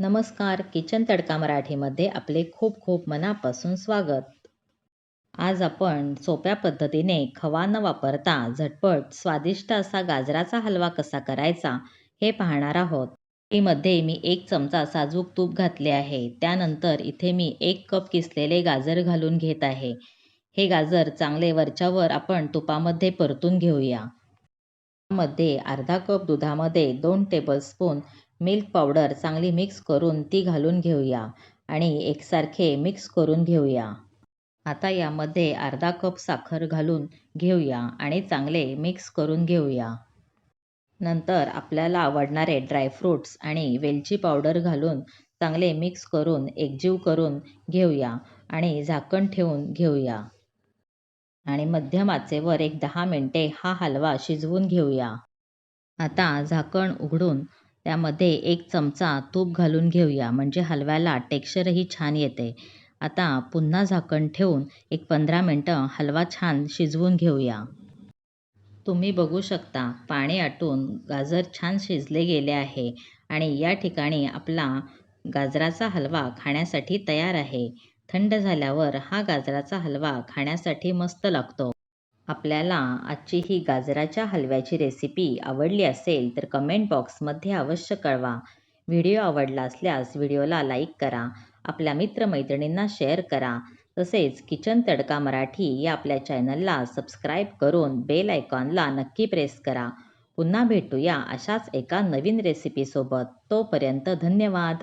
नमस्कार किचन तडका मराठीमध्ये आपले खूप खूप मनापासून स्वागत. आज आपण सोप्या पद्धतीने खवा न वापरता झटपट स्वादिष्ट असा गाजराचा हलवा कसा करायचा हे पाहणार आहोत. मध्ये मी एक चमचा साजूक तूप घातले आहे. त्यानंतर इथे मी एक कप किसलेले गाजर घालून घेत आहे. हे गाजर चांगले वरच्यावर आपण तुपामध्ये परतून घेऊया. मध्ये अर्धा कप दुधामध्ये दोन टेबलस्पून मिल्क पावडर चांगली मिक्स करून ती घालून घेऊया आणि एकसारखे मिक्स करून घेऊया. आता यामध्ये अर्धा कप साखर घालून घेऊया आणि चांगले मिक्स करून घेऊया. नंतर आपल्याला आवडणारे ड्रायफ्रूट्स आणि वेलची पावडर घालून चांगले मिक्स करून एकजीव करून घेऊया आणि झाकण ठेवून घेऊया. आणि मध्यम आचेवर एक दहा मिनटे हा हलवा शिजवून घेऊया. आता झाकण उघडून त्यामध्ये एक चमचा तूप घालून घेऊया म्हणजे हलव्याला टेक्स्चरही छान येते. आता पुन्हा झाकण ठेवून एक पंधरा मिनटं हलवा छान शिजवून घेऊया. तुम्ही बघू शकता पाणी आटून गाजर छान शिजले गेले आहे आणि या ठिकाणी आपला गाजराचा हलवा खाण्यासाठी तयार आहे. थंड झाल्यावर हा गाजराचा हलवा खाण्यासाठी मस्त लागतो. आपल्याला आजची ही गाजराच्या हलव्याची रेसिपी आवडली असेल तर कमेंट बॉक्समध्ये अवश्य कळवा. व्हिडिओ आवडला असल्यास व्हिडिओला लाईक करा. आपल्या मित्रमैत्रिणींना शेअर करा. तसेच किचन तडका मराठी या आपल्या चॅनलला सबस्क्राईब करून बेल आयकॉनला नक्की प्रेस करा. पुन्हा भेटूया अशाच एका नवीन रेसिपीसोबत तोपर्यंत धन्यवाद.